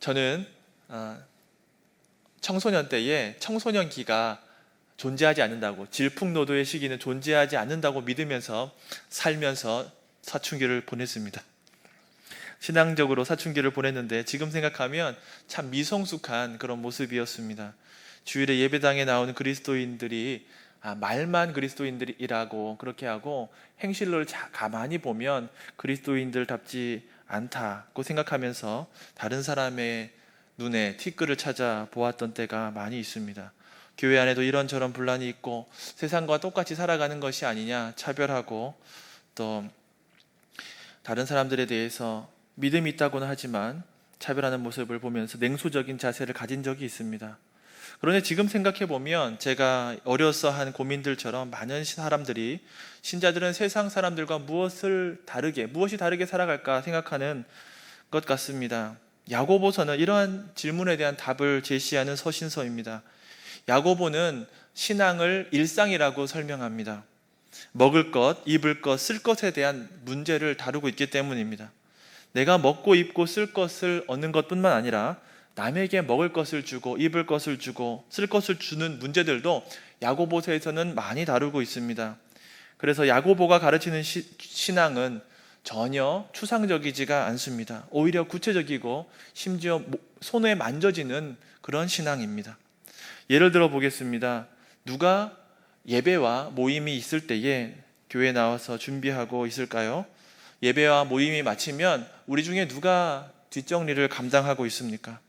저는 어, 청소년 때에 청소년기가 존재하지 않는다고 질풍노도의 시기는 존재하지 않는다고 믿으면서 살면서 사춘기를 보냈습니다. 신앙적으로 사춘기를 보냈는데 지금 생각하면 참 미성숙한 그런 모습이었습니다. 주일에 예배당에 나오는 그리스도인들이 아, 말만 그리스도인들이라고 그렇게 하고 행실을 자- 가만히 보면 그리스도인들답지 않다고 생각하면서 다른 사람의 눈에 티끌을 찾아 보았던 때가 많이 있습니다. 교회 안에도 이런저런 분란이 있고 세상과 똑같이 살아가는 것이 아니냐 차별하고 또 다른 사람들에 대해서 믿음이 있다고는 하지만 차별하는 모습을 보면서 냉소적인 자세를 가진 적이 있습니다. 그런데 지금 생각해 보면 제가 어려서 한 고민들처럼 많은 사람들이 신자들은 세상 사람들과 무엇을 다르게 무엇이 다르게 살아갈까 생각하는 것 같습니다. 야고보서는 이러한 질문에 대한 답을 제시하는 서신서입니다. 야고보는 신앙을 일상이라고 설명합니다. 먹을 것, 입을 것, 쓸 것에 대한 문제를 다루고 있기 때문입니다. 내가 먹고 입고 쓸 것을 얻는 것뿐만 아니라 남에게 먹을 것을 주고 입을 것을 주고 쓸 것을 주는 문제들도 야고보서에서는 많이 다루고 있습니다. 그래서 야고보가 가르치는 시, 신앙은 전혀 추상적이지가 않습니다. 오히려 구체적이고 심지어 모- 손에 만져지는 그런 신앙입니다. 예를 들어 보겠습니다. 누가 예배와 모임이 있을 때에 교회 나와서 준비하고 있을까요? 예배와 모임이 마치면 우리 중에 누가 뒷정리를 감당하고 있습니까?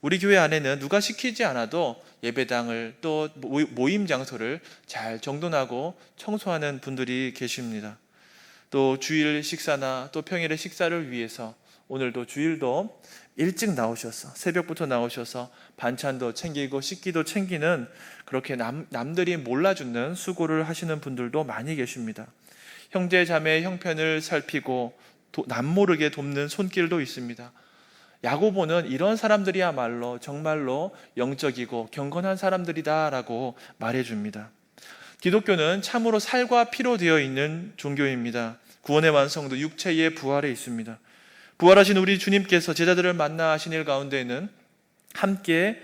우리 교회 안에는 누가 시키지 않아도 예배당을 또 모- 모임 장소를 잘 정돈하고 청소하는 분들이 계십니다. 또 주일 식사나 또 평일의 식사를 위해서 오늘도 주일도 일찍 나오셔서 새벽부터 나오셔서 반찬도 챙기고 식기도 챙기는 그렇게 남, 남들이 몰라주는 수고를 하시는 분들도 많이 계십니다. 형제 자매의 형편을 살피고 도- 남모르게 돕는 손길도 있습니다. 야고보는 이런 사람들이야말로 정말로 영적이고 경건한 사람들이다라고 말해줍니다. 기독교는 참으로 살과 피로 되어 있는 종교입니다. 구원의 완성도 육체의 부활에 있습니다. 부활하신 우리 주님께서 제자들을 만나 하신 일 가운데에는 함께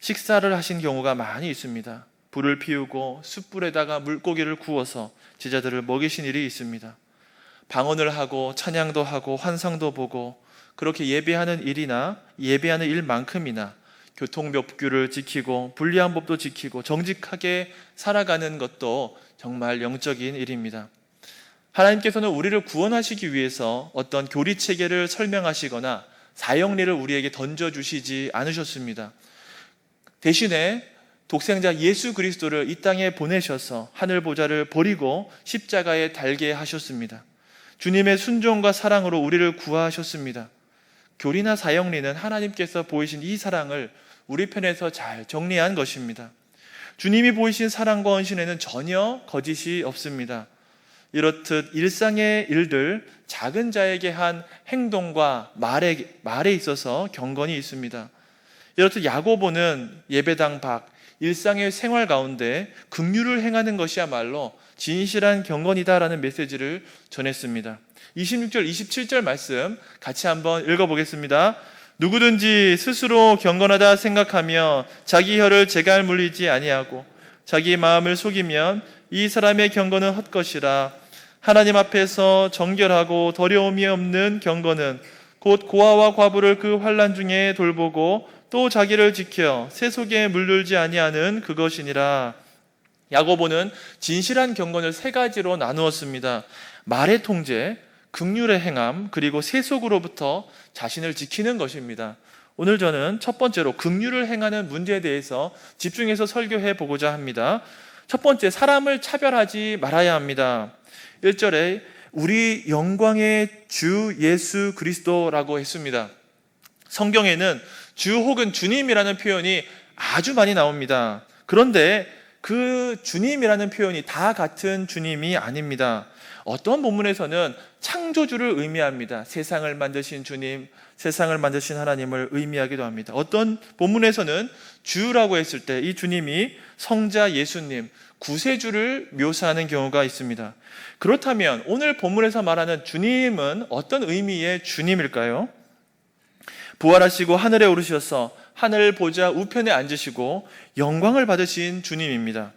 식사를 하신 경우가 많이 있습니다. 불을 피우고 숯불에다가 물고기를 구워서 제자들을 먹이신 일이 있습니다. 방언을 하고 찬양도 하고 환상도 보고 그렇게 예배하는 일이나 예배하는 일만큼이나 교통법규를 지키고 불리한 법도 지키고 정직하게 살아가는 것도 정말 영적인 일입니다. 하나님께서는 우리를 구원하시기 위해서 어떤 교리 체계를 설명하시거나 사형리를 우리에게 던져 주시지 않으셨습니다. 대신에 독생자 예수 그리스도를 이 땅에 보내셔서 하늘 보좌를 버리고 십자가에 달게 하셨습니다. 주님의 순종과 사랑으로 우리를 구하셨습니다. 교리나 사형리는 하나님께서 보이신 이 사랑을 우리 편에서 잘 정리한 것입니다. 주님이 보이신 사랑과 헌신에는 전혀 거짓이 없습니다. 이렇듯 일상의 일들, 작은 자에게 한 행동과 말에, 말에 있어서 경건이 있습니다. 이렇듯 야고보는 예배당 밖, 일상의 생활 가운데 긍휼을 행하는 것이야말로 진실한 경건이다라는 메시지를 전했습니다. 26절, 27절 말씀 같이 한번 읽어보겠습니다. 누구든지 스스로 경건하다 생각하며 자기 혀를 제갈 물리지 아니하고 자기 마음을 속이면 이 사람의 경건은 헛것이라 하나님 앞에서 정결하고 더러움이 없는 경건은 곧 고아와 과부를 그 환란 중에 돌보고 또 자기를 지켜 새 속에 물들지 아니하는 그것이니라. 야고보는 진실한 경건을 세 가지로 나누었습니다. 말의 통제, 극률의 행함, 그리고 세속으로부터 자신을 지키는 것입니다. 오늘 저는 첫 번째로 극률을 행하는 문제에 대해서 집중해서 설교해 보고자 합니다. 첫 번째, 사람을 차별하지 말아야 합니다. 1절에 우리 영광의 주 예수 그리스도라고 했습니다. 성경에는 주 혹은 주님이라는 표현이 아주 많이 나옵니다. 그런데 그 주님이라는 표현이 다 같은 주님이 아닙니다. 어떤 본문에서는 창조주를 의미합니다. 세상을 만드신 주님, 세상을 만드신 하나님을 의미하기도 합니다. 어떤 본문에서는 주라고 했을 때 이 주님이 성자 예수님, 구세주를 묘사하는 경우가 있습니다. 그렇다면 오늘 본문에서 말하는 주님은 어떤 의미의 주님일까요? 부활하시고 하늘에 오르셔서 하늘 보좌 우편에 앉으시고 영광을 받으신 주님입니다.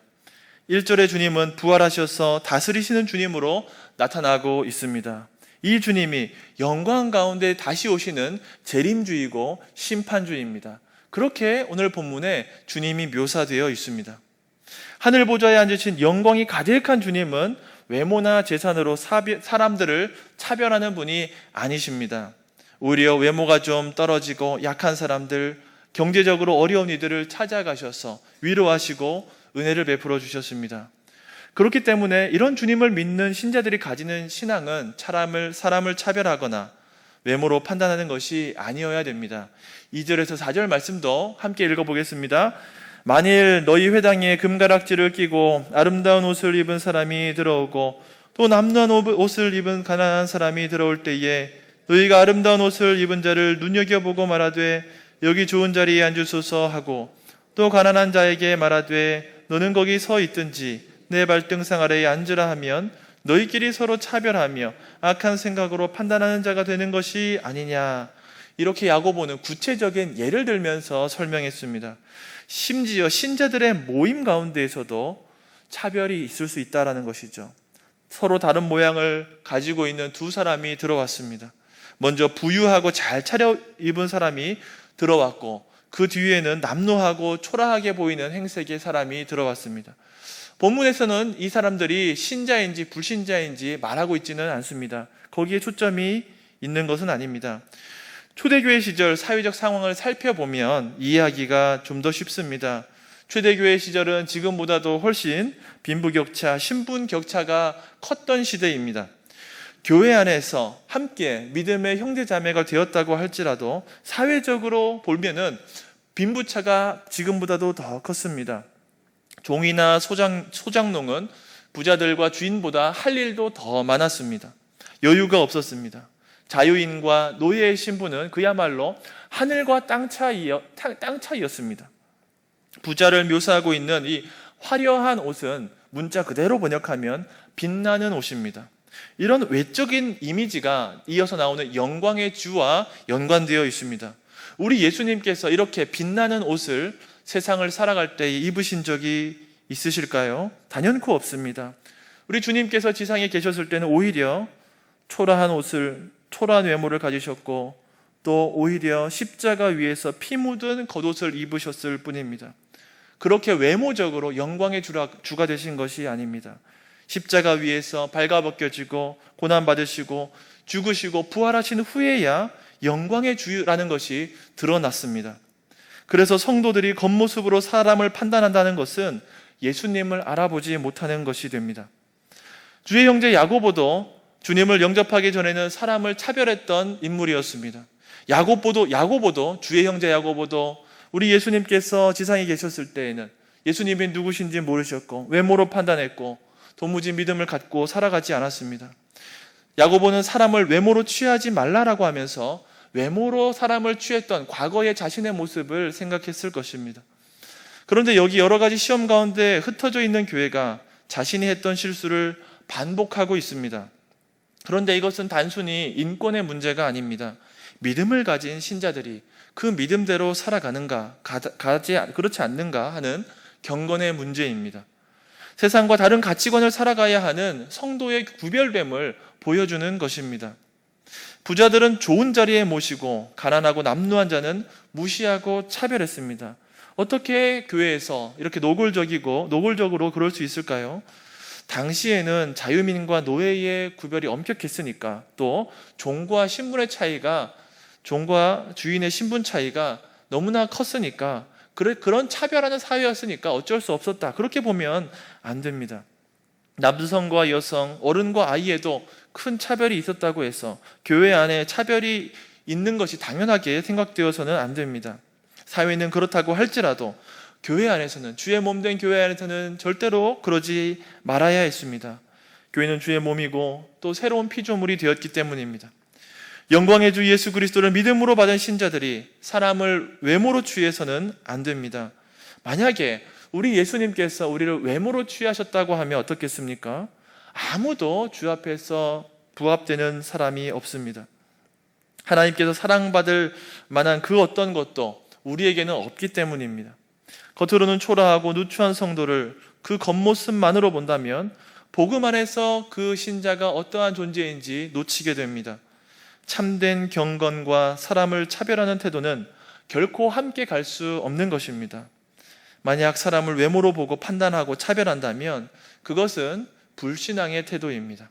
1절의 주님은 부활하셔서 다스리시는 주님으로 나타나고 있습니다. 이 주님이 영광 가운데 다시 오시는 재림주이고 심판주입니다. 그렇게 오늘 본문에 주님이 묘사되어 있습니다. 하늘 보좌에 앉으신 영광이 가득한 주님은 외모나 재산으로 사람들을 차별하는 분이 아니십니다. 오히려 외모가 좀 떨어지고 약한 사람들, 경제적으로 어려운 이들을 찾아가셔서 위로하시고 은혜를 베풀어 주셨습니다. 그렇기 때문에 이런 주님을 믿는 신자들이 가지는 신앙은 사람을, 사람을 차별하거나 외모로 판단하는 것이 아니어야 됩니다. 2절에서 4절 말씀도 함께 읽어보겠습니다. 만일 너희 회당에 금가락지를 끼고 아름다운 옷을 입은 사람이 들어오고 또 남루한 옷을 입은 가난한 사람이 들어올 때에 너희가 아름다운 옷을 입은 자를 눈여겨보고 말하되 여기 좋은 자리에 앉으소서 하고 또 가난한 자에게 말하되 너는 거기 서 있든지 내 발등상 아래에 앉으라 하면 너희끼리 서로 차별하며 악한 생각으로 판단하는 자가 되는 것이 아니냐 이렇게 야고보는 구체적인 예를 들면서 설명했습니다. 심지어 신자들의 모임 가운데에서도 차별이 있을 수 있다라는 것이죠. 서로 다른 모양을 가지고 있는 두 사람이 들어왔습니다. 먼저 부유하고 잘 차려 입은 사람이 들어왔고 그 뒤에는 남루하고 초라하게 보이는 행색의 사람이 들어왔습니다. 본문에서는 이 사람들이 신자인지 불신자인지 말하고 있지는 않습니다. 거기에 초점이 있는 것은 아닙니다. 초대교회 시절 사회적 상황을 살펴보면 이해하기가 좀 더 쉽습니다. 초대교회 시절은 지금보다도 훨씬 빈부격차, 신분 격차가 컸던 시대입니다. 교회 안에서 함께 믿음의 형제 자매가 되었다고 할지라도 사회적으로 보면은 빈부차가 지금보다도 더 컸습니다. 종이나 소장, 소장농은 부자들과 주인보다 할 일도 더 많았습니다. 여유가 없었습니다. 자유인과 노예의 신분은 그야말로 하늘과 땅 차이여, 땅 차이였습니다. 부자를 묘사하고 있는 이 화려한 옷은 문자 그대로 번역하면 빛나는 옷입니다. 이런 외적인 이미지가 이어서 나오는 영광의 주와 연관되어 있습니다. 우리 예수님께서 이렇게 빛나는 옷을 세상을 살아갈 때 입으신 적이 있으실까요? 단연코 없습니다. 우리 주님께서 지상에 계셨을 때는 오히려 초라한 옷을, 초라한 외모를 가지셨고 또 오히려 십자가 위에서 피 묻은 겉옷을 입으셨을 뿐입니다. 그렇게 외모적으로 영광의 주가 되신 것이 아닙니다. 십자가 위에서 발가벗겨지고 고난받으시고 죽으시고 부활하신 후에야 영광의 주라는 것이 드러났습니다. 그래서 성도들이 겉모습으로 사람을 판단한다는 것은 예수님을 알아보지 못하는 것이 됩니다. 주의 형제 야고보도 주님을 영접하기 전에는 사람을 차별했던 인물이었습니다. 야고보도 야고보도 주의 형제 야고보도 우리 예수님께서 지상에 계셨을 때에는 예수님이 누구신지 모르셨고 외모로 판단했고 도무지 믿음을 갖고 살아가지 않았습니다. 야고보는 사람을 외모로 취하지 말라라고 하면서 외모로 사람을 취했던 과거의 자신의 모습을 생각했을 것입니다. 그런데 여기 여러 가지 시험 가운데 흩어져 있는 교회가 자신이 했던 실수를 반복하고 있습니다. 그런데 이것은 단순히 인권의 문제가 아닙니다. 믿음을 가진 신자들이 그 믿음대로 살아가는가, 가지, 그렇지 않는가 하는 경건의 문제입니다. 세상과 다른 가치관을 살아가야 하는 성도의 구별됨을 보여주는 것입니다. 부자들은 좋은 자리에 모시고 가난하고 남루한 자는 무시하고 차별했습니다. 어떻게 교회에서 이렇게 노골적이고 노골적으로 그럴 수 있을까요? 당시에는 자유민과 노예의 구별이 엄격했으니까 또 종과 신분의 차이가 종과 주인의 신분 차이가 너무나 컸으니까 그런 차별하는 사회였으니까 어쩔 수 없었다. 그렇게 보면 안 됩니다. 남성과 여성, 어른과 아이에도 큰 차별이 있었다고 해서 교회 안에 차별이 있는 것이 당연하게 생각되어서는 안 됩니다. 사회는 그렇다고 할지라도 교회 안에서는 주의 몸 된 교회 안에서는 절대로 그러지 말아야 했습니다. 교회는 주의 몸이고 또 새로운 피조물이 되었기 때문입니다. 영광의 주 예수 그리스도를 믿음으로 받은 신자들이 사람을 외모로 취해서는 안 됩니다. 만약에 우리 예수님께서 우리를 외모로 취하셨다고 하면 어떻겠습니까? 아무도 주 앞에서 부합되는 사람이 없습니다. 하나님께서 사랑받을 만한 그 어떤 것도 우리에게는 없기 때문입니다. 겉으로는 초라하고 누추한 성도를 그 겉모습만으로 본다면 복음 안에서 그 신자가 어떠한 존재인지 놓치게 됩니다. 참된 경건과 사람을 차별하는 태도는 결코 함께 갈 수 없는 것입니다. 만약 사람을 외모로 보고 판단하고 차별한다면 그것은 불신앙의 태도입니다.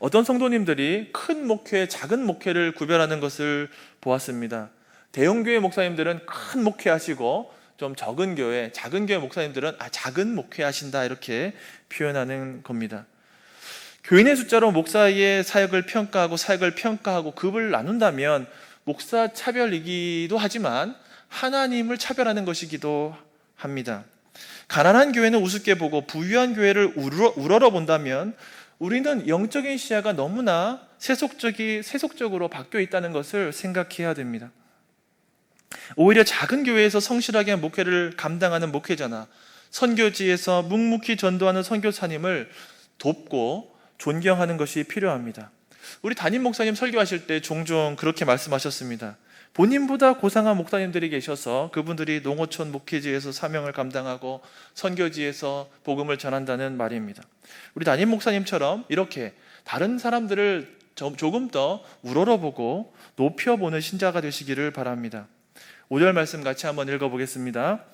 어떤 성도님들이 큰 목회, 작은 목회를 구별하는 것을 보았습니다. 대형교회 목사님들은 큰 목회하시고 좀 적은 교회, 작은 교회 목사님들은 아 작은 목회하신다 이렇게 표현하는 겁니다. 교인의 숫자로 목사의 사역을 평가하고 사역을 평가하고 급을 나눈다면 목사 차별이기도 하지만 하나님을 차별하는 것이기도 합니다. 가난한 교회는 우습게 보고 부유한 교회를 우러, 우러러 본다면 우리는 영적인 시야가 너무나 세속적이 세속적으로 바뀌어 있다는 것을 생각해야 됩니다. 오히려 작은 교회에서 성실하게 목회를 감당하는 목회자나 선교지에서 묵묵히 전도하는 선교사님을 돕고 존경하는 것이 필요합니다. 우리 담임 목사님 설교하실 때 종종 그렇게 말씀하셨습니다. 본인보다 고상한 목사님들이 계셔서 그분들이 농어촌 목회지에서 사명을 감당하고 선교지에서 복음을 전한다는 말입니다. 우리 담임 목사님처럼 이렇게 다른 사람들을 조금 더 우러러보고 높여보는 신자가 되시기를 바랍니다. 5절 말씀 같이 한번 읽어보겠습니다.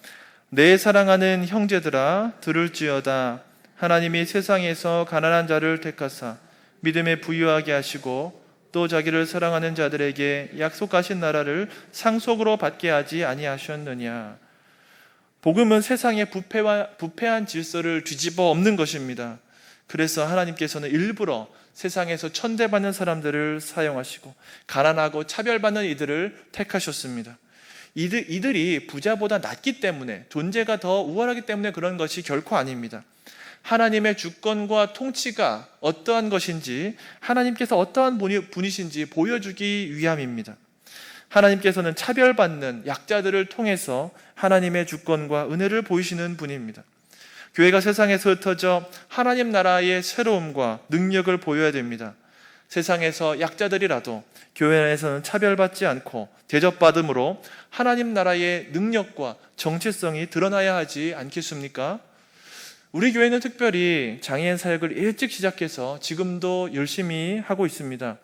내 사랑하는 형제들아 들을지어다 하나님이 세상에서 가난한 자를 택하사 믿음에 부유하게 하시고 또 자기를 사랑하는 자들에게 약속하신 나라를 상속으로 받게 하지 아니하셨느냐. 복음은 세상의 부패와 부패한 질서를 뒤집어 엎는 것입니다. 그래서 하나님께서는 일부러 세상에서 천대받는 사람들을 사용하시고 가난하고 차별받는 이들을 택하셨습니다. 이들, 이들이 부자보다 낫기 때문에 존재가 더 우월하기 때문에 그런 것이 결코 아닙니다. 하나님의 주권과 통치가 어떠한 것인지 하나님께서 어떠한 분이신지 보여주기 위함입니다. 하나님께서는 차별받는 약자들을 통해서 하나님의 주권과 은혜를 보이시는 분입니다. 교회가 세상에서 흩어져 하나님 나라의 새로움과 능력을 보여야 됩니다. 세상에서 약자들이라도 교회 안에서는 차별받지 않고 대접받음으로 하나님 나라의 능력과 정체성이 드러나야 하지 않겠습니까? 우리 교회는 특별히 장애인 사역을 일찍 시작해서 지금도 열심히 하고 있습니다.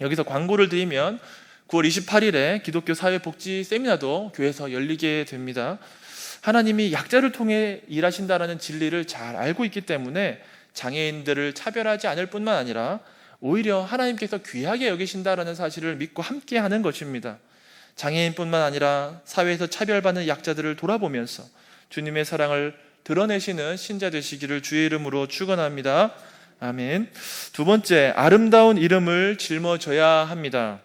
여기서 광고를 드리면 9월 28일에 기독교 사회복지 세미나도 교회에서 열리게 됩니다. 하나님이 약자를 통해 일하신다라는 진리를 잘 알고 있기 때문에 장애인들을 차별하지 않을 뿐만 아니라 오히려 하나님께서 귀하게 여기신다라는 사실을 믿고 함께 하는 것입니다. 장애인뿐만 아니라 사회에서 차별받는 약자들을 돌아보면서 주님의 사랑을 드러내시는 신자 되시기를 주의 이름으로 축원합니다. 아멘. 두 번째, 아름다운 이름을 짊어져야 합니다.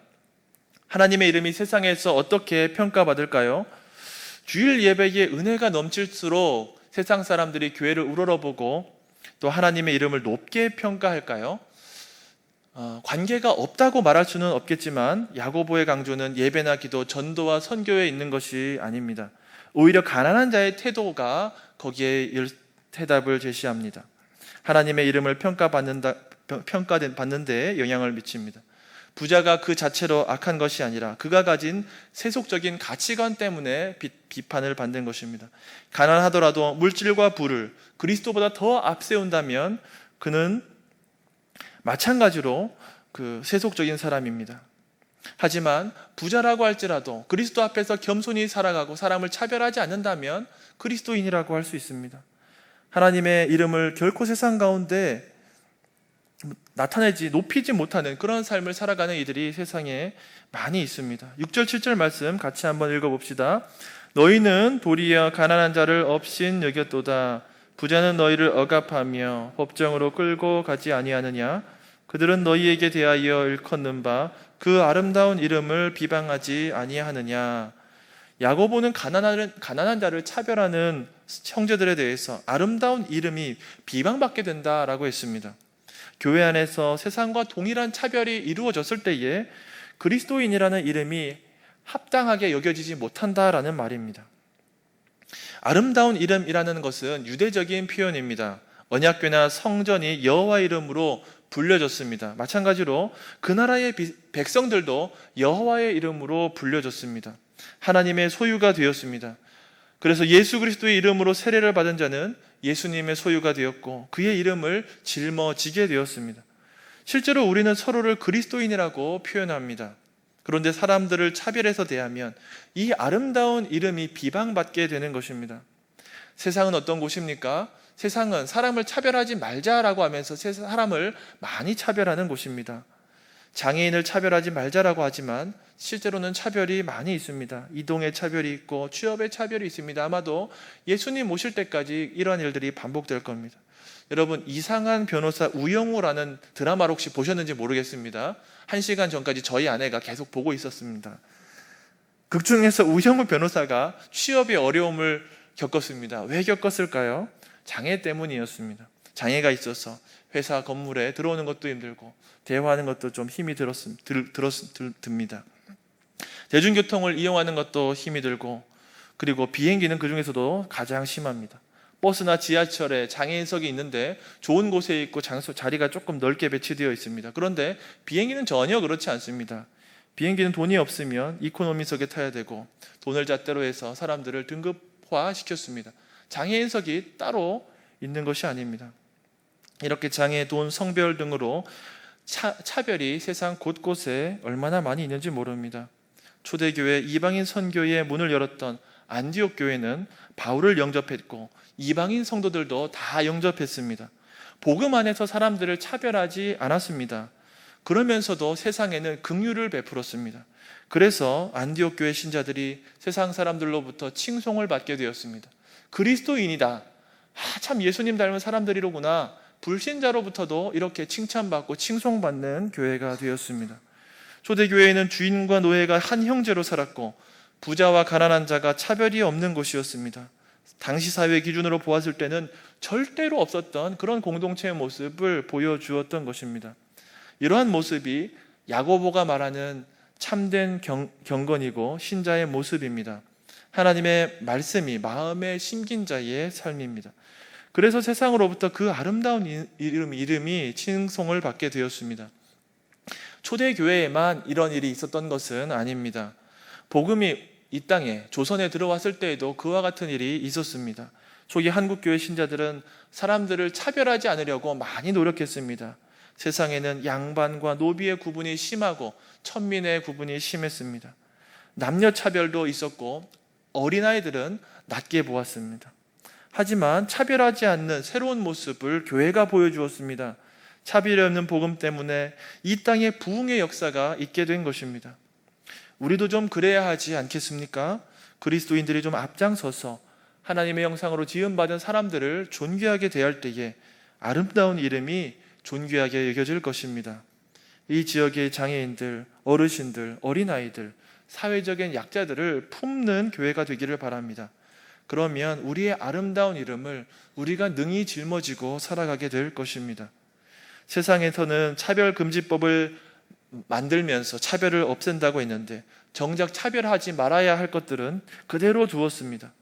하나님의 이름이 세상에서 어떻게 평가받을까요? 주일 예배에 은혜가 넘칠수록 세상 사람들이 교회를 우러러보고 또 하나님의 이름을 높게 평가할까요? 어, 관계가 없다고 말할 수는 없겠지만 야고보의 강조는 예배나 기도, 전도와 선교에 있는 것이 아닙니다. 오히려 가난한 자의 태도가 거기에 대답을 제시합니다. 하나님의 이름을 평가받는다, 평가받는 데 영향을 미칩니다. 부자가 그 자체로 악한 것이 아니라 그가 가진 세속적인 가치관 때문에 비, 판을 받는 것입니다. 가난하더라도 물질과 부를 그리스도보다 더 앞세운다면 그는 마찬가지로 그 세속적인 사람입니다. 하지만 부자라고 할지라도 그리스도 앞에서 겸손히 살아가고 사람을 차별하지 않는다면 그리스도인이라고 할 수 있습니다. 하나님의 이름을 결코 세상 가운데 나타내지 높이지 못하는 그런 삶을 살아가는 이들이 세상에 많이 있습니다. 6절 7절 말씀 같이 한번 읽어 봅시다. 너희는 도리어 가난한 자를 업신 여겼도다. 부자는 너희를 억압하며 법정으로 끌고 가지 아니하느냐? 그들은 너희에게 대하여 일컫는 바 그 아름다운 이름을 비방하지 아니하느냐? 야고보는 가난한, 가난한 자를 차별하는 형제들에 대해서 아름다운 이름이 비방받게 된다라고 했습니다. 교회 안에서 세상과 동일한 차별이 이루어졌을 때에 그리스도인이라는 이름이 합당하게 여겨지지 못한다라는 말입니다. 아름다운 이름이라는 것은 유대적인 표현입니다. 언약궤나 성전이 여호와 이름으로 불려졌습니다. 마찬가지로 그 나라의 비- 백성들도 여호와의 이름으로 불려졌습니다. 하나님의 소유가 되었습니다. 그래서 예수 그리스도의 이름으로 세례를 받은 자는 예수님의 소유가 되었고 그의 이름을 짊어지게 되었습니다. 실제로 우리는 서로를 그리스도인이라고 표현합니다. 그런데 사람들을 차별해서 대하면 이 아름다운 이름이 비방받게 되는 것입니다. 세상은 어떤 곳입니까? 세상은 사람을 차별하지 말자라고 하면서 세- 사람을 많이 차별하는 곳입니다. 장애인을 차별하지 말자라고 하지만 실제로는 차별이 많이 있습니다. 이동의 차별이 있고 취업의 차별이 있습니다. 아마도 예수님 오실 때까지 이러한 일들이 반복될 겁니다. 여러분 이상한 변호사 우영우라는 드라마를 혹시 보셨는지 모르겠습니다. 한 시간 전까지 저희 아내가 계속 보고 있었습니다. 극 중에서 우영우 변호사가 취업의 어려움을 겪었습니다. 왜 겪었을까요? 장애 때문이었습니다. 장애가 있어서 회사 건물에 들어오는 것도 힘들고 대화하는 것도 좀 힘이 들었, 들, 들었, 들, 듭니다. 대중교통을 이용하는 것도 힘이 들고 그리고 비행기는 그 중에서도 가장 심합니다. 버스나 지하철에 장애인석이 있는데 좋은 곳에 있고 장소 자리가 조금 넓게 배치되어 있습니다. 그런데 비행기는 전혀 그렇지 않습니다. 비행기는 돈이 없으면 이코노미석에 타야 되고 돈을 잣대로 해서 사람들을 등급화 시켰습니다. 장애인석이 따로 있는 것이 아닙니다. 이렇게 장애, 돈, 성별 등으로 차, 차별이 세상 곳곳에 얼마나 많이 있는지 모릅니다. 초대교회 이방인 선교의 문을 열었던 안디옥 교회는 바울을 영접했고 이방인 성도들도 다 영접했습니다. 복음 안에서 사람들을 차별하지 않았습니다. 그러면서도 세상에는 긍휼을 베풀었습니다. 그래서 안디옥 교회 신자들이 세상 사람들로부터 칭송을 받게 되었습니다. 그리스도인이다. 아, 참 예수님 닮은 사람들이로구나. 불신자로부터도 이렇게 칭찬받고 칭송받는 교회가 되었습니다. 초대교회에는 주인과 노예가 한 형제로 살았고 부자와 가난한 자가 차별이 없는 곳이었습니다. 당시 사회 기준으로 보았을 때는 절대로 없었던 그런 공동체의 모습을 보여주었던 것입니다. 이러한 모습이 야고보가 말하는 참된 경, 경건이고 신자의 모습입니다. 하나님의 말씀이 마음에 심긴 자의 삶입니다. 그래서 세상으로부터 그 아름다운 이름, 이름이 칭송을 받게 되었습니다. 초대교회에만 이런 일이 있었던 것은 아닙니다. 복음이 이 땅에 조선에 들어왔을 때에도 그와 같은 일이 있었습니다. 초기 한국교회 신자들은 사람들을 차별하지 않으려고 많이 노력했습니다. 세상에는 양반과 노비의 구분이 심하고 천민의 구분이 심했습니다. 남녀 차별도 있었고 어린아이들은 낮게 보았습니다. 하지만 차별하지 않는 새로운 모습을 교회가 보여주었습니다. 차별이 없는 복음 때문에 이 땅에 부흥의 역사가 있게 된 것입니다. 우리도 좀 그래야 하지 않겠습니까? 그리스도인들이 좀 앞장서서 하나님의 형상으로 지음받은 사람들을 존귀하게 대할 때에 아름다운 이름이 존귀하게 여겨질 것입니다. 이 지역의 장애인들, 어르신들, 어린아이들, 사회적인 약자들을 품는 교회가 되기를 바랍니다. 그러면 우리의 아름다운 이름을 우리가 능히 짊어지고 살아가게 될 것입니다. 세상에서는 차별금지법을 만들면서 차별을 없앤다고 했는데 정작 차별하지 말아야 할 것들은 그대로 두었습니다.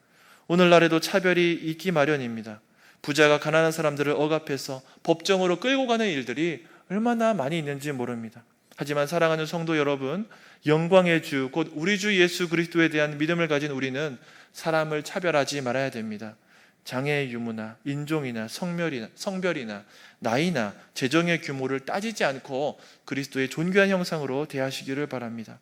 오늘날에도 차별이 있기 마련입니다. 부자가 가난한 사람들을 억압해서 법정으로 끌고 가는 일들이 얼마나 많이 있는지 모릅니다. 하지만 사랑하는 성도 여러분, 영광의 주, 곧 우리 주 예수 그리스도에 대한 믿음을 가진 우리는 사람을 차별하지 말아야 됩니다. 장애의 유무나 인종이나 성별이나, 성별이나 나이나 재정의 규모를 따지지 않고 그리스도의 존귀한 형상으로 대하시기를 바랍니다.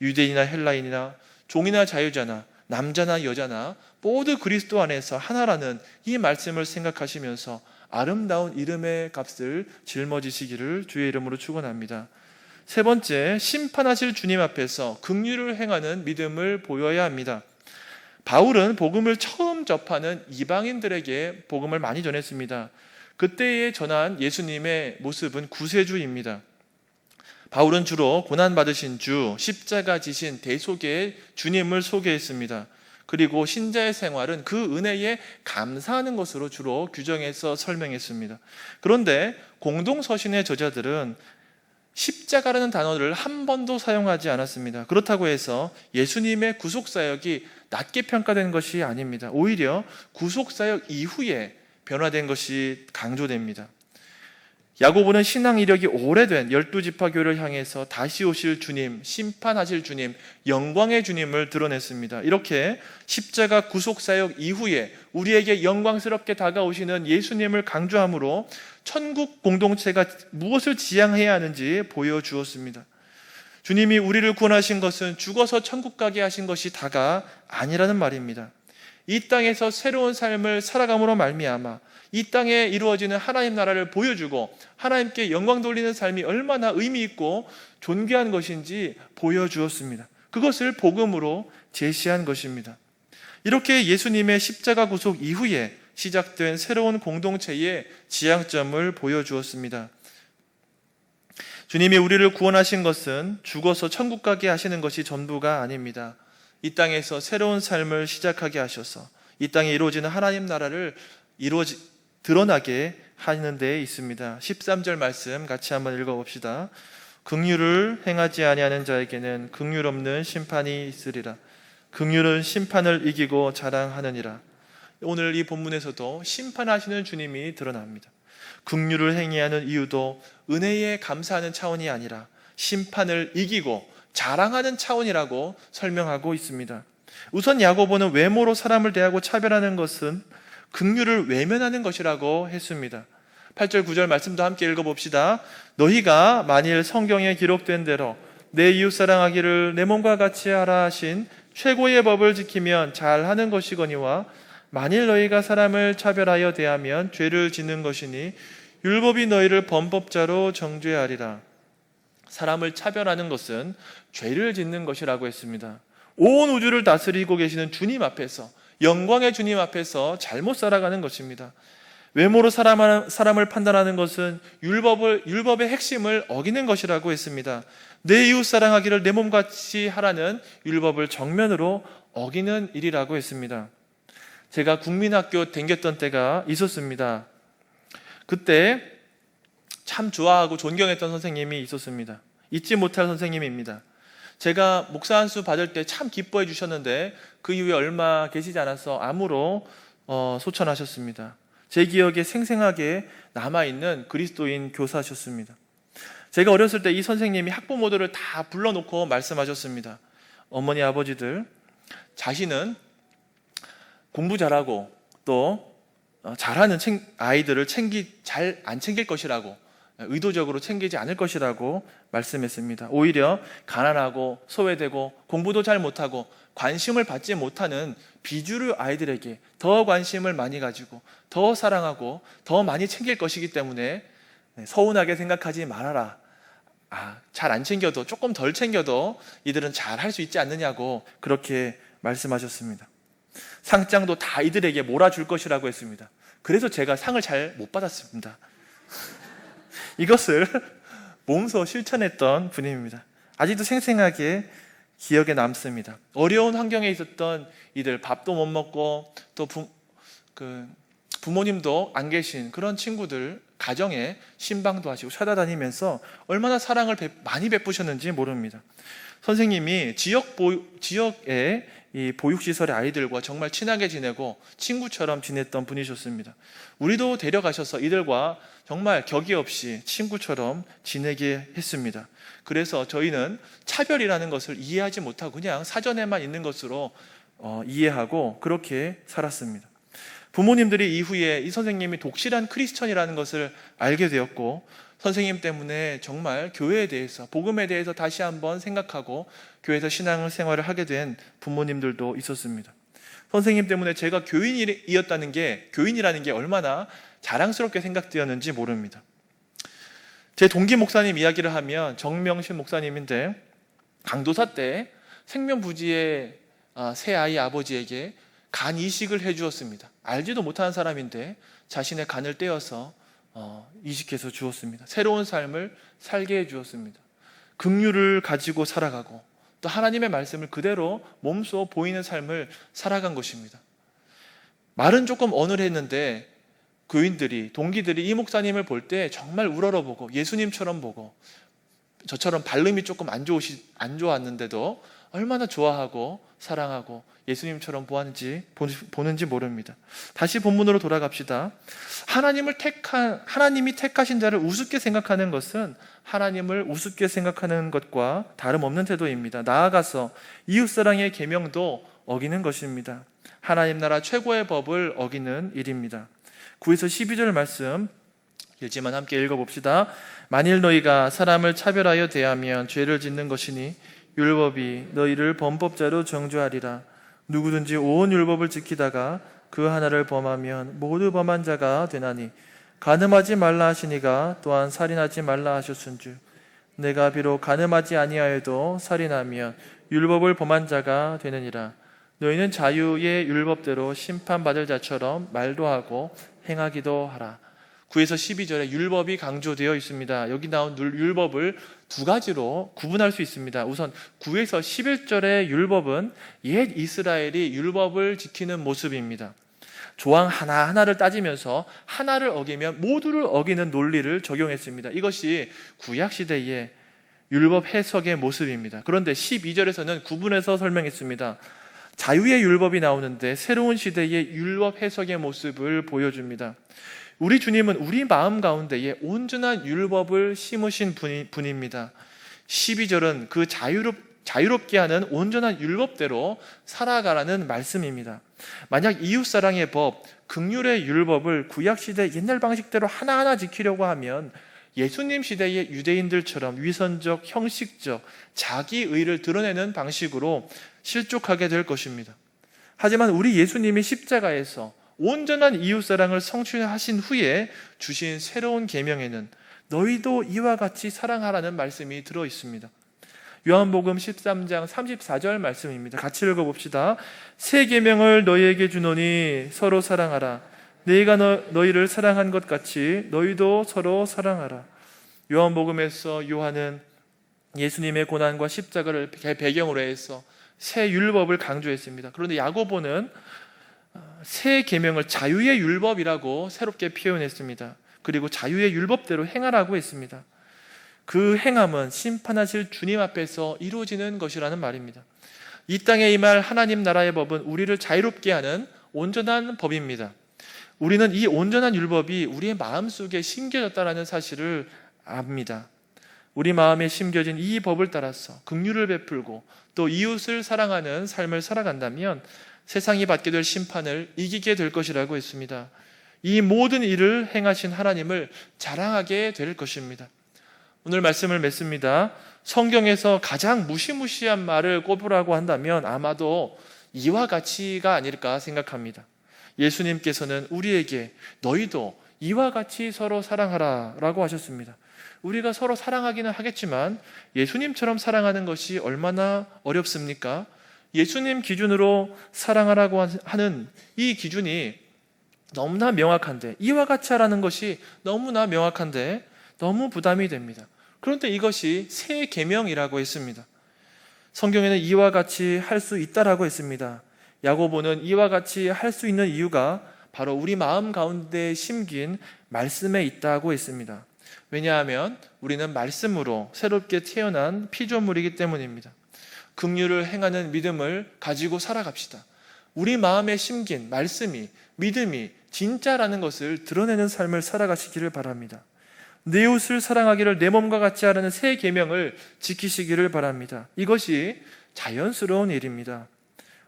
유대인이나 헬라인이나 종이나 자유자나 남자나 여자나 모두 그리스도 안에서 하나라는 이 말씀을 생각하시면서 아름다운 이름의 값을 짊어지시기를 주의 이름으로 축원합니다. 세 번째, 심판하실 주님 앞에서 긍휼을 행하는 믿음을 보여야 합니다. 바울은 복음을 처음 접하는 이방인들에게 복음을 많이 전했습니다. 그때에 전한 예수님의 모습은 구세주입니다. 바울은 주로 고난받으신 주, 십자가 지신 대속의 주님을 소개했습니다. 그리고 신자의 생활은 그 은혜에 감사하는 것으로 주로 규정해서 설명했습니다. 그런데 공동서신의 저자들은 십자가라는 단어를 한 번도 사용하지 않았습니다. 그렇다고 해서 예수님의 구속사역이 낮게 평가된 것이 아닙니다. 오히려 구속사역 이후에 변화된 것이 강조됩니다. 야고보는 신앙 이력이 오래된 열두 지파 교를 향해서 다시 오실 주님, 심판하실 주님, 영광의 주님을 드러냈습니다. 이렇게 십자가 구속 사역 이후에 우리에게 영광스럽게 다가오시는 예수님을 강조함으로 천국 공동체가 무엇을 지향해야 하는지 보여주었습니다. 주님이 우리를 구원하신 것은 죽어서 천국 가게 하신 것이 다가 아니라는 말입니다. 이 땅에서 새로운 삶을 살아감으로 말미암아 이 땅에 이루어지는 하나님 나라를 보여주고 하나님께 영광 돌리는 삶이 얼마나 의미 있고 존귀한 것인지 보여주었습니다. 그것을 복음으로 제시한 것입니다. 이렇게 예수님의 십자가 구속 이후에 시작된 새로운 공동체의 지향점을 보여주었습니다. 주님이 우리를 구원하신 것은 죽어서 천국 가게 하시는 것이 전부가 아닙니다. 이 땅에서 새로운 삶을 시작하게 하셔서 이 땅에 이루어지는 하나님 나라를 이루어지 드러나게 하는 데에 있습니다. 13절 말씀 같이 한번 읽어 봅시다. 긍휼을 행하지 아니하는 자에게는 긍휼 없는 심판이 있으리라. 긍휼은 심판을 이기고 자랑하느니라. 오늘 이 본문에서도 심판하시는 주님이 드러납니다. 긍휼을 행해하는 이유도 은혜에 감사하는 차원이 아니라 심판을 이기고 자랑하는 차원이라고 설명하고 있습니다. 우선 야고보는 외모로 사람을 대하고 차별하는 것은 긍휼을 외면하는 것이라고 했습니다. 8절 9절 말씀도 함께 읽어 봅시다. 너희가 만일 성경에 기록된 대로 내 이웃 사랑하기를 내 몸과 같이 하라 하신 최고의 법을 지키면 잘하는 것이거니와 만일 너희가 사람을 차별하여 대하면 죄를 짓는 것이니 율법이 너희를 범법자로 정죄하리라. 사람을 차별하는 것은 죄를 짓는 것이라고 했습니다. 온 우주를 다스리고 계시는 주님 앞에서 영광의 주님 앞에서 잘못 살아가는 것입니다. 외모로 사람, 사람을 판단하는 것은 율법을, 율법의 핵심을 어기는 것이라고 했습니다. 내 이웃 사랑하기를 내 몸같이 하라는 율법을 정면으로 어기는 일이라고 했습니다. 제가 국민학교 댕겼던 때가 있었습니다. 그때 참 좋아하고 존경했던 선생님이 있었습니다. 잊지 못할 선생님입니다. 제가 목사 한 수 받을 때 참 기뻐해 주셨는데 그 이후에 얼마 계시지 않아서 암으로 어, 소천하셨습니다. 제 기억에 생생하게 남아있는 그리스도인 교사셨습니다. 제가 어렸을 때 이 선생님이 학부모들을 다 불러놓고 말씀하셨습니다. 어머니, 아버지들, 자신은 공부 잘하고 또 어, 잘하는 아이들을 챙기 잘 안 챙길 것이라고 의도적으로 챙기지 않을 것이라고 말씀했습니다. 오히려 가난하고 소외되고 공부도 잘 못하고 관심을 받지 못하는 비주류 아이들에게 더 관심을 많이 가지고 더 사랑하고 더 많이 챙길 것이기 때문에 네, 서운하게 생각하지 말아라. 아, 잘 안 챙겨도 조금 덜 챙겨도 이들은 잘 할 수 있지 않느냐고 그렇게 말씀하셨습니다. 상장도 다 이들에게 몰아줄 것이라고 했습니다. 그래서 제가 상을 잘 못 받았습니다. 이것을 몸소 실천했던 분입니다. 아직도 생생하게 기억에 남습니다. 어려운 환경에 있었던 이들 밥도 못 먹고 또 부, 그 부모님도 안 계신 그런 친구들 가정에 신방도 하시고 찾아다니면서 얼마나 사랑을 많이 베푸셨는지 모릅니다. 선생님이 지역 보 지역에 이 보육시설의 아이들과 정말 친하게 지내고 친구처럼 지냈던 분이셨습니다. 우리도 데려가셔서 이들과 정말 격이 없이 친구처럼 지내게 했습니다. 그래서 저희는 차별이라는 것을 이해하지 못하고 그냥 사전에만 있는 것으로 어, 이해하고 그렇게 살았습니다. 부모님들이 이후에 이 선생님이 독실한 크리스천이라는 것을 알게 되었고 선생님 때문에 정말 교회에 대해서 복음에 대해서 다시 한번 생각하고 교회에서 신앙을 생활을 하게 된 부모님들도 있었습니다. 선생님 때문에 제가 교인이었다는 게 교인이라는 게 얼마나 자랑스럽게 생각되었는지 모릅니다. 제 동기 목사님 이야기를 하면 정명신 목사님인데 강도사 때 생명부지의 아, 새 아이 아버지에게 간 이식을 해주었습니다. 알지도 못하는 사람인데 자신의 간을 떼어서 어, 이식해서 주었습니다. 새로운 삶을 살게 해 주었습니다. 긍휼을 가지고 살아가고 또 하나님의 말씀을 그대로 몸소 보이는 삶을 살아간 것입니다. 말은 조금 어눌했는데 교인들이 동기들이 이 목사님을 볼 때 정말 우러러보고 예수님처럼 보고 저처럼 발음이 조금 안 좋으시 안 좋았는데도 얼마나 좋아하고 사랑하고 예수님처럼 보았는지 보는지 모릅니다. 다시 본문으로 돌아갑시다. 하나님을 택한 하나님이 택하신 자를 우습게 생각하는 것은 하나님을 우습게 생각하는 것과 다름없는 태도입니다. 나아가서 이웃 사랑의 계명도 어기는 것입니다. 하나님 나라 최고의 법을 어기는 일입니다. 9에서 12절 말씀 길지만 함께 읽어봅시다. 만일 너희가 사람을 차별하여 대하면 죄를 짓는 것이니 율법이 너희를 범법자로 정죄하리라. 누구든지 온 율법을 지키다가 그 하나를 범하면 모두 범한 자가 되나니 가늠하지 말라 하시니가 또한 살인하지 말라 하셨은즉 내가 비록 가늠하지 아니하여도 살인하면 율법을 범한 자가 되느니라. 너희는 자유의 율법대로 심판받을 자처럼 말도 하고 행하기도 하라. 9에서 12절에 율법이 강조되어 있습니다. 여기 나온 율- 율법을 두 가지로 구분할 수 있습니다. 우선 9에서 11절의 율법은 옛 이스라엘이 율법을 지키는 모습입니다. 조항 하나하나를 따지면서 하나를 어기면 모두를 어기는 논리를 적용했습니다. 이것이 구약 시대의 율법 해석의 모습입니다. 그런데 12절에서는 구분해서 설명했습니다. 자유의 율법이 나오는데 새로운 시대의 율법 해석의 모습을 보여줍니다. 우리 주님은 우리 마음 가운데에 온전한 율법을 심으신 분이, 분입니다. 12절은 그 자유롭, 자유롭게 하는 온전한 율법대로 살아가라는 말씀입니다. 만약 이웃사랑의 법, 극률의 율법을 구약시대 옛날 방식대로 하나하나 지키려고 하면 예수님 시대의 유대인들처럼 위선적, 형식적, 자기의를 드러내는 방식으로 실족하게 될 것입니다. 하지만 우리 예수님이 십자가에서 온전한 이웃 사랑을 성취하신 후에 주신 새로운 계명에는 너희도 이와 같이 사랑하라는 말씀이 들어 있습니다. 요한복음 13장 34절 말씀입니다. 같이 읽어 봅시다. 새 계명을 너희에게 주노니 서로 사랑하라. 내가 너, 너희를 사랑한 것 같이 너희도 서로 사랑하라. 요한복음에서 요한은 예수님의 고난과 십자가를 배경으로 해서 새 율법을 강조했습니다. 그런데 야고보는 새 계명을 자유의 율법이라고 새롭게 표현했습니다. 그리고 자유의 율법대로 행하라고 했습니다. 그 행함은 심판하실 주님 앞에서 이루어지는 것이라는 말입니다. 이 땅에 임할 하나님 나라의 법은 우리를 자유롭게 하는 온전한 법입니다. 우리는 이 온전한 율법이 우리의 마음 속에 심겨졌다라는 사실을 압니다. 우리 마음에 심겨진 이 법을 따라서 긍휼을 베풀고 또 이웃을 사랑하는 삶을 살아간다면 세상이 받게 될 심판을 이기게 될 것이라고 했습니다. 이 모든 일을 행하신 하나님을 자랑하게 될 것입니다. 오늘 말씀을 맺습니다. 성경에서 가장 무시무시한 말을 꼽으라고 한다면 아마도 이와 같이가 아닐까 생각합니다. 예수님께서는 우리에게 너희도 이와 같이 서로 사랑하라 라고 하셨습니다. 우리가 서로 사랑하기는 하겠지만 예수님처럼 사랑하는 것이 얼마나 어렵습니까? 예수님 기준으로 사랑하라고 하는 이 기준이 너무나 명확한데 이와 같이 하라는 것이 너무나 명확한데 너무 부담이 됩니다. 그런데 이것이 새 계명이라고 했습니다. 성경에는 이와 같이 할 수 있다라고 했습니다. 야고보는 이와 같이 할 수 있는 이유가 바로 우리 마음 가운데 심긴 말씀에 있다고 했습니다. 왜냐하면 우리는 말씀으로 새롭게 태어난 피조물이기 때문입니다. 긍휼을 행하는 믿음을 가지고 살아갑시다. 우리 마음에 심긴 말씀이 믿음이 진짜라는 것을 드러내는 삶을 살아가시기를 바랍니다. 내 옷을 사랑하기를 내 몸과 같이 하라는 새 계명을 지키시기를 바랍니다. 이것이 자연스러운 일입니다.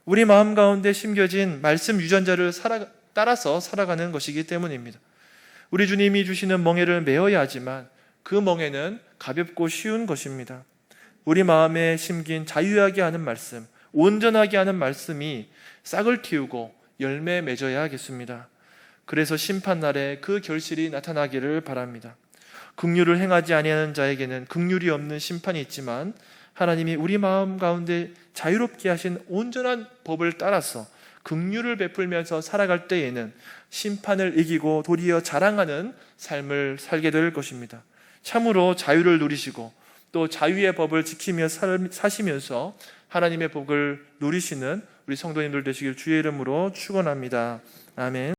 우리 마음 가운데 심겨진 말씀 유전자를 살아, 따라서 살아가는 것이기 때문입니다. 우리 주님이 주시는 멍에를 메어야 하지만 그 멍에는 가볍고 쉬운 것입니다. 우리 마음에 심긴 자유하게 하는 말씀, 온전하게 하는 말씀이 싹을 틔우고 열매 맺어야 하겠습니다. 그래서 심판 날에 그 결실이 나타나기를 바랍니다. 긍휼을 행하지 아니하는 자에게는 긍휼이 없는 심판이 있지만 하나님이 우리 마음 가운데 자유롭게 하신 온전한 법을 따라서 긍휼을 베풀면서 살아갈 때에는 심판을 이기고 도리어 자랑하는 삶을 살게 될 것입니다. 참으로 자유를 누리시고 또 자유의 법을 지키며 살- 사시면서 하나님의 복을 누리시는 우리 성도님들 되시길 주의 이름으로 축원합니다. 아멘.